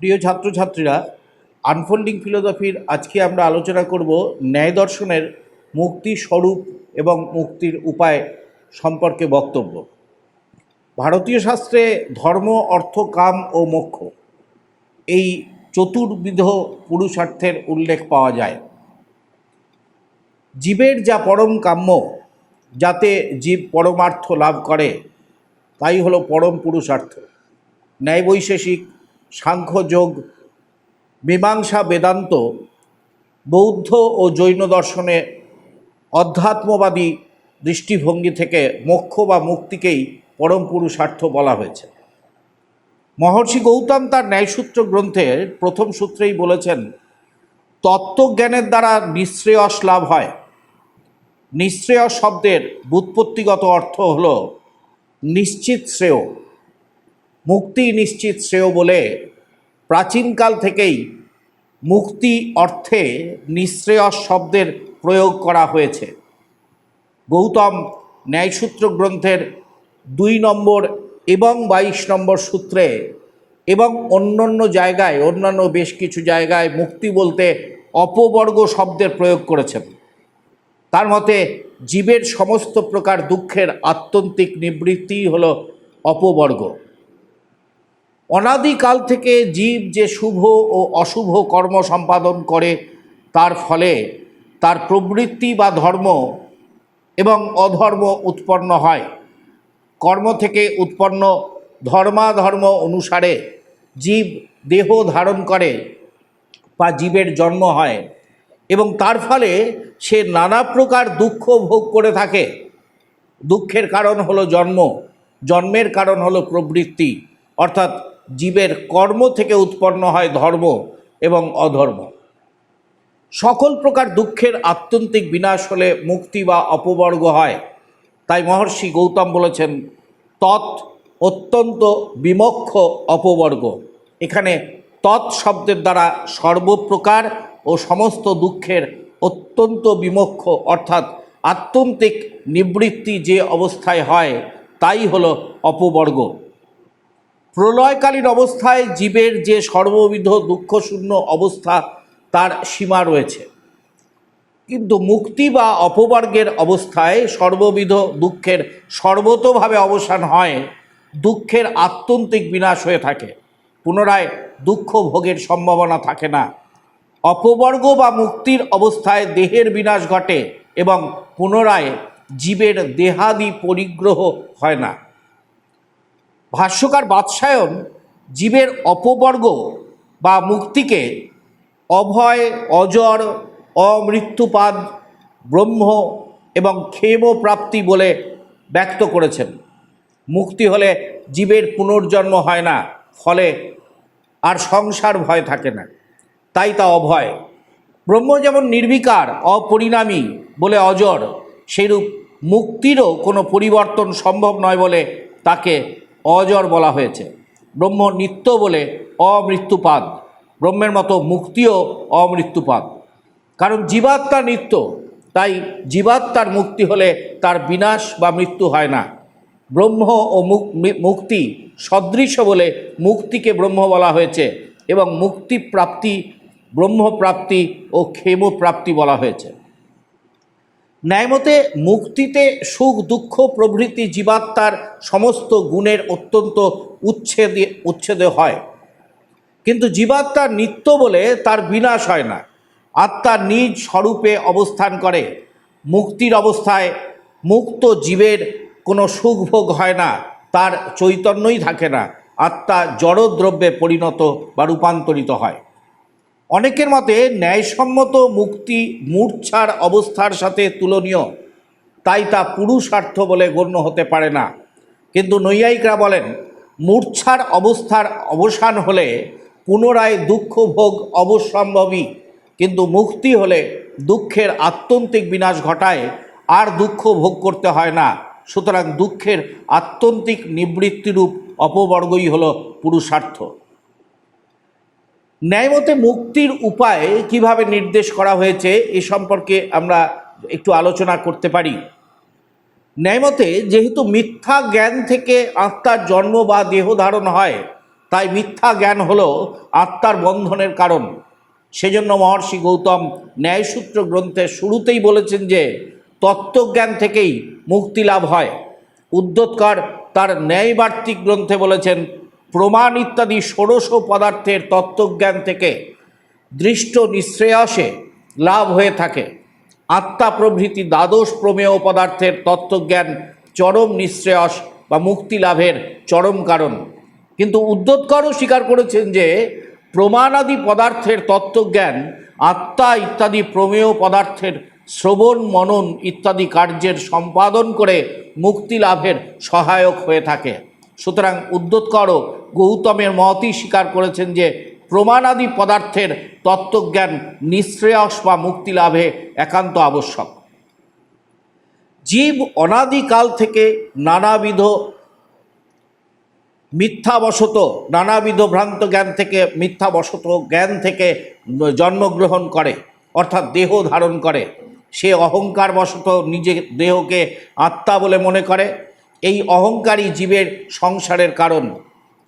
প্রিয় ছাত্রছাত্রীরা আনফোল্ডিং ফিলোসফির আজকে আমরা আলোচনা করব ন্যায় দর্শনের মুক্তি স্বরূপ এবং মুক্তির উপায় সম্পর্কে বক্তব্য। ভারতীয় শাস্ত্রে ধর্ম, অর্থ, কাম ও মোক্ষ এই চতুর্বিধ পুরুষার্থের উল্লেখ পাওয়া যায়। জীবের যা পরম কাম্য, যাতে জীব পরমার্থ লাভ করে তাই হলো পরম পুরুষার্থ। ন্যায় বৈশেষিক সাংখ্যযোগ, মীমাংসা বেদান্ত, বৌদ্ধ ও জৈন দর্শনে অধ্যাত্মবাদী দৃষ্টিভঙ্গি থেকে মোক্ষ বা মুক্তিকেই পরম পুরুষার্থ বলা হয়েছে। মহর্ষি গৌতম তার ন্যায়সূত্র গ্রন্থের প্রথম সূত্রেই বলেছেন, তত্ত্বজ্ঞানের দ্বারা নিঃশ্রেয়স লাভ হয়। নিঃশ্রেয়স শব্দের বুৎপত্তিগত অর্থ হল নিশ্চিত শ্রেয়, মুক্তি নিশ্চিত শ্রেয় বলে প্রাচীনকাল থেকেই মুক্তি অর্থে নিঃশ্রেয়স শব্দের প্রয়োগ করা হয়েছে। গৌতম ন্যায়সূত্র গ্রন্থের দুই নম্বর এবং বাইশ নম্বর সূত্রে এবং অন্যান্য জায়গায়, অন্যান্য বেশ কিছু জায়গায় মুক্তি বলতে অপবর্গ শব্দের প্রয়োগ করেছেন। তার মতে জীবের সমস্ত প্রকার দুঃখের আত্যন্তিক নিবৃত্তি হল অপবর্গ। অনাদিকাল থেকে জীব যে শুভ ও অশুভ কর্ম সম্পাদন করে, তার ফলে তার প্রবৃত্তি বা ধর্ম এবং অধর্ম উৎপন্ন হয়। কর্ম থেকে উৎপন্ন ধর্মাধর্ম অনুসারে জীব দেহ ধারণ করে বা জীবের জন্ম হয়। এবং তার ফলে সে নানা প্রকার দুঃখ ভোগ করে থাকে। দুঃখের কারণ হলো জন্ম, জন্মের কারণ হলো প্রবৃত্তি, অর্থাৎ জীবের কর্ম থেকে উৎপন্ন হয় ধর্ম এবং অধর্ম। সকল প্রকার দুঃখের আত্যন্তিক বিনাশ হলে মুক্তি বা অপবর্গ হয়। তাই মহর্ষি গৌতম বলেছেন, তৎ অত্যন্ত বিমক্ষ অপবর্গ। এখানে তৎ শব্দের দ্বারা সর্বপ্রকার ও সমস্ত দুঃখের অত্যন্ত বিমক্ষ, অর্থাৎ আত্যন্তিক নিবৃত্তি যে অবস্থায় হয়, তাই হলো অপবর্গ। প্রলয়কালীন অবস্থায় জীবের যে সর্ববিধ দুঃখশূন্য অবস্থা, তার সীমা রয়েছে। কিন্তু মুক্তি বা অপবর্গের অবস্থায় সর্ববিধ দুঃখের সর্বতভাবে অবসান হয়, দুঃখের আত্যন্তিক বিনাশ হয়ে থাকে। পুনরায় দুঃখ ভোগের সম্ভাবনা থাকে না। অপবর্গ বা মুক্তির অবস্থায় দেহের বিনাশ ঘটে এবং পুনরায় জীবের দেহাদি পরিগ্রহ হয় না। ভাষ্যকার বাৎসায়ন জীবের অপবর্গ বা মুক্তিকে অভয়, অজর, অমৃত্যুপাদ, ব্রহ্ম এবং ক্ষেম প্রাপ্তি বলে ব্যক্ত করেছেন। মুক্তি হলে জীবের পুনর্জন্ম হয় না, ফলে আর সংসার ভয় থাকে না। তাই তা অভয়। ব্রহ্ম যেমন নির্বিকার, অপরিণামী বলে অজর, সেইরূপ মুক্তিরও কোনো পরিবর্তন সম্ভব নয় বলে তাকে অজর বলা হয়েছে। ব্রহ্ম নিত্য বলে অমৃত্যুপাদ। ব্রহ্মের মতো মুক্তিও অমৃত্যুপাদ। কারণ জীবাত্মা নিত্য, তাই জীবাত্মার মুক্তি হলে তার বিনাশ বা মৃত্যু হয় না। ব্রহ্ম ও মুক্তি সদৃশ বলে মুক্তিকে ব্রহ্ম বলা হয়েছে এবং মুক্তি প্রাপ্তি ব্রহ্মপ্রাপ্তি ও ক্ষেম প্রাপ্তি বলা হয়েছে। ন্যায়মতে মুক্তিতে সুখ, দুঃখ, প্রভৃতি জীবাত্মার সমস্ত গুণের অত্যন্ত উচ্ছেদে উচ্ছেদে হয়। কিন্তু জীবাত্মার নিত্য বলে তার বিনাশ হয় না। আত্মার নিজ স্বরূপে অবস্থান করে। মুক্তির অবস্থায় মুক্ত জীবের কোনো সুখভোগ হয় না, তার চৈতন্যই থাকে না। আত্মা জড়দ্রব্যে পরিণত বা রূপান্তরিত হয়। অনেকের মতে ন্যায়সম্মত মুক্তি মূর্ছার অবস্থার সাথে তুলনীয়। তাই তা পুরুষার্থ বলে গণ্য হতে পারে না। কিন্তু নৈয়ায়িকরা বলেন, মূর্ছার অবস্থার অবসান হলে পুনরায় দুঃখ ভোগ অবশ্যম্ভবী কিন্তু মুক্তি হলে দুঃখের আত্যন্তিক বিনাশ ঘটায়, আর দুঃখ ভোগ করতে হয় না। সুতরাং দুঃখের আত্যন্তিক নিবৃত্তিরূপ অপবর্গই হল পুরুষার্থ। ন্যায়মতে মুক্তির উপায় কীভাবে নির্দেশ করা হয়েছে এ সম্পর্কে আমরা একটু আলোচনা করতে পারি। ন্যায়মতে যেহেতু মিথ্যা জ্ঞান থেকে আত্মার জন্ম বা দেহ ধারণ হয়, তাই মিথ্যা জ্ঞান হল আত্মার বন্ধনের কারণ। সেজন্য মহর্ষি গৌতম ন্যায়সূত্র গ্রন্থের শুরুতেই বলেছেন যে, তত্ত্বজ্ঞান থেকেই মুক্তি লাভ হয়। উদ্যোতকর তার ন্যায়বার্তিক গ্রন্থে বলেছেন প্রমাণ ইত্যাদি ষোড়শ পদার্থের তত্ত্বজ্ঞান থেকে দৃষ্ট নিঃশ্রেয়সে লাভ হয়ে থাকে। আত্মা প্রভৃতি দ্বাদশ প্রমেয় পদার্থের তত্ত্বজ্ঞান চরম নিঃশ্রেয়স বা মুক্তি লাভের চরম কারণ। কিন্তু উদ্যোতকরও স্বীকার করেছেন যে, প্রমাণাদি পদার্থের তত্ত্বজ্ঞান, আত্মা ইত্যাদি প্রমেয় পদার্থের শ্রবণ, মনন ইত্যাদি কার্যের সম্পাদন করে মুক্তি লাভের সহায়ক হয়ে থাকে। সুতরাং উদ্যোতকরও গৌতমের মতই স্বীকার করেছেন যে, প্রমাণাদি পদার্থের তত্ত্বজ্ঞান নিঃশ্রেয়স বা মুক্তি লাভে একান্ত আবশ্যক। জীব অনাদিকাল থেকে নানাবিধ মিথ্যাবশত, নানাবিধ ভ্রান্ত জ্ঞান থেকে, মিথ্যাবশত জ্ঞান থেকে জন্মগ্রহণ করে, অর্থাৎ দেহ ধারণ করে। সে অহংকার বশত নিজে দেহকে আত্মা বলে মনে করে। এই অহংকারই জীবের সংসারের কারণ।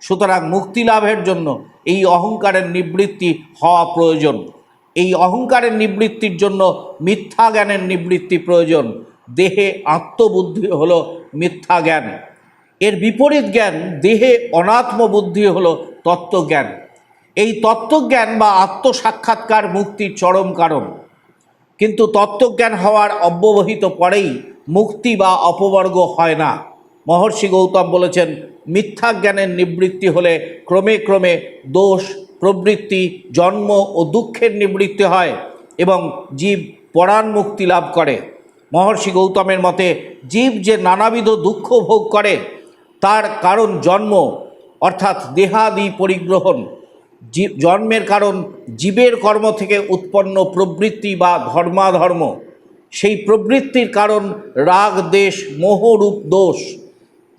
সুতরাং মুক্তি লাভের জন্য এই অহংকারের নিবৃত্তি হওয়া প্রয়োজন। এই অহংকারের নিবৃত্তির জন্য মিথ্যা জ্ঞানের নিবৃত্তি প্রয়োজন। দেহে আত্মবুদ্ধি হলো মিথ্যা জ্ঞান। এর বিপরীত জ্ঞান দেহে অনাত্ম বুদ্ধি হলো তত্ত্বজ্ঞান। এই তত্ত্বজ্ঞান বা আত্মসাক্ষাৎকার মুক্তির চরম কারণ। কিন্তু তত্ত্বজ্ঞান হওয়ার অব্যবহিত পরেই মুক্তি বা অপবর্গ হয় না। মহর্ষি গৌতম বলেছেন, মিথ্যা জ্ঞানের নিবৃত্তি হলে ক্রমে ক্রমে দোষ, প্রবৃত্তি, জন্ম ও দুঃখের নিবৃত্তি হয় এবং জীব পরাণ মুক্তি লাভ করে। মহর্ষি গৌতমের মতে, জীব যে নানাবিধ দুঃখ ভোগ করে, তার কারণ জন্ম, অর্থাৎ দেহাদি পরিগ্রহণ। জীব, জন্মের কারণ জীবের কর্ম থেকে উৎপন্ন প্রবৃত্তি বা ধর্মাধর্ম। সেই প্রবৃত্তির কারণ রাগ, দেশ মোহরূপ দোষ।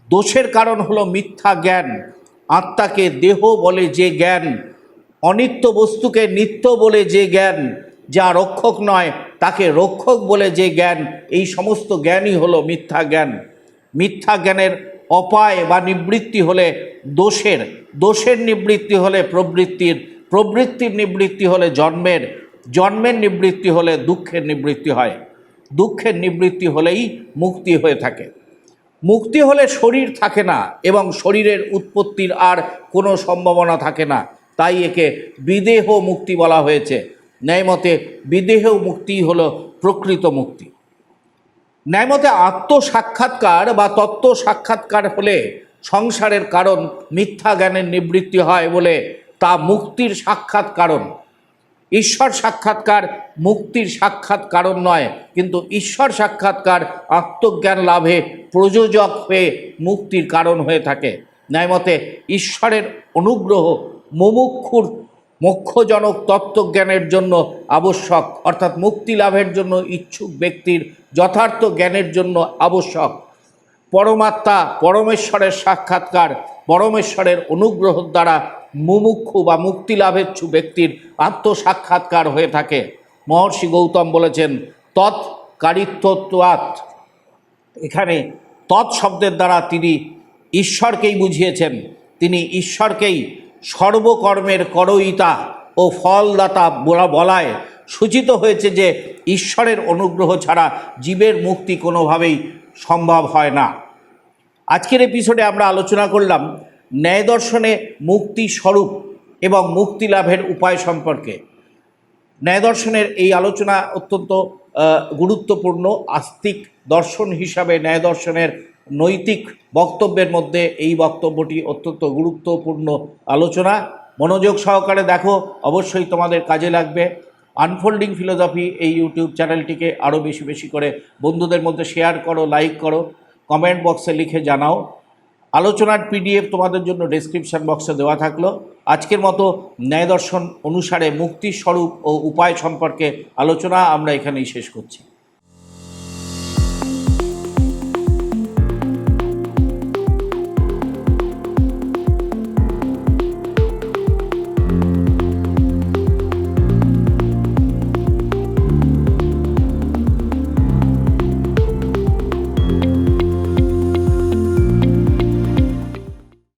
দোষের কারণ হলো মিথ্যা জ্ঞান। আত্মাকে দেহ বলে যে জ্ঞান, অনিত্য বস্তুকে নিত্য বলে যে জ্ঞান, যা রক্ষক নয়, তাকে রক্ষক বলে যে জ্ঞান, এই সমস্ত জ্ঞানই হলো মিথ্যা জ্ঞান। মিথ্যা জ্ঞানের অপায় বা নিবৃত্তি হলে দোষের দোষের নিবৃত্তি হলে প্রবৃত্তির প্রবৃত্তির নিবৃত্তি হলে জন্মের জন্মের নিবৃত্তি হলে দুঃখের নিবৃত্তি হয়। দুঃখের নিবৃত্তি হলেই মুক্তি হয়ে থাকে। মুক্তি হলে শরীর থাকে না এবং শরীরের উৎপত্তির আর কোনো সম্ভাবনা থাকে না। তাই একে বিদেহ মুক্তি বলা হয়েছে। ন্যায়মতে বিদেহ মুক্তি হলো প্রকৃত মুক্তি। ন্যায়মতে আত্মসাক্ষাৎকার বা তত্ত্ব সাক্ষাৎকার হলে সংসারের কারণ মিথ্যা জ্ঞানের নিবৃত্তি হয় বলে তা মুক্তির সাক্ষাৎ কারণ। ঈশ্বর সাক্ষাৎকার মুক্তির সাক্ষাৎ কারণ নয়, কিন্তু ঈশ্বর সাক্ষাৎকার আত্মজ্ঞান লাভে প্রযোজক হয়ে মুক্তির কারণ হয়ে থাকে। ন্যায়মতে ঈশ্বরের অনুগ্রহ মুমুক্ষুর মোক্ষজনক তত্ত্বজ্ঞানের জন্য আবশ্যক, অর্থাৎ মুক্তি লাভের জন্য ইচ্ছুক ব্যক্তির যথার্থ জ্ঞানের জন্য আবশ্যক। পরমাত্মা পরমেশ্বরের সাক্ষাৎকার পরমেশ্বরের অনুগ্রহ দ্বারা মুমুক্ষু বা মুক্তি লাভেচ্ছু ব্যক্তির আত্মসাক্ষাৎকার হয়ে থাকে। মহর্ষি গৌতম বলেছেন তৎকারিত্বাৎ এখানে তৎ শব্দের দ্বারা তিনি ঈশ্বরকেই বুঝিয়েছেন। তিনি ঈশ্বরকেই সর্বকর্মের করয়িতা ও ফলদাতা বলা বলায় সূচিত হয়েছে যে ঈশ্বরের অনুগ্রহ ছাড়া জীবের মুক্তি কোনোভাবেই সম্ভব হয় না। আজকের এপিসোডে আমরা আলোচনা করলাম ন্যায় দর্শনে মুক্তি স্বরূপ এবং মুক্তি লাভের উপায় সম্পর্কে। ন্যায় দর্শনের এই আলোচনা অত্যন্ত গুরুত্বপূর্ণ, আস্তিক দর্শন হিসাবে ন্যায় দর্শনের নৈতিক বক্তব্যের মধ্যে এই বক্তব্যটি অত্যন্ত গুরুত্বপূর্ণ আলোচনা। মনোযোগ সহকারে দেখো, অবশ্যই তোমাদের কাজে লাগবে। আনফোল্ডিং ফিলোসফি এই ইউটিউব চ্যানেলটিকে আরও বেশি বেশি করে বন্ধুদের মধ্যে শেয়ার করো লাইক করো কমেন্ট বক্সে লিখে জানাও। আলোচনার পিডিএফ তোমাদের জন্য ডেসক্রিপশন বক্সে দেওয়া থাকল। আজকের মতো ন্যায় দর্শন অনুসারে মুক্তি স্বরূপ ও উপায় সম্পর্কে আলোচনা আমরা এখানেই শেষ করছি।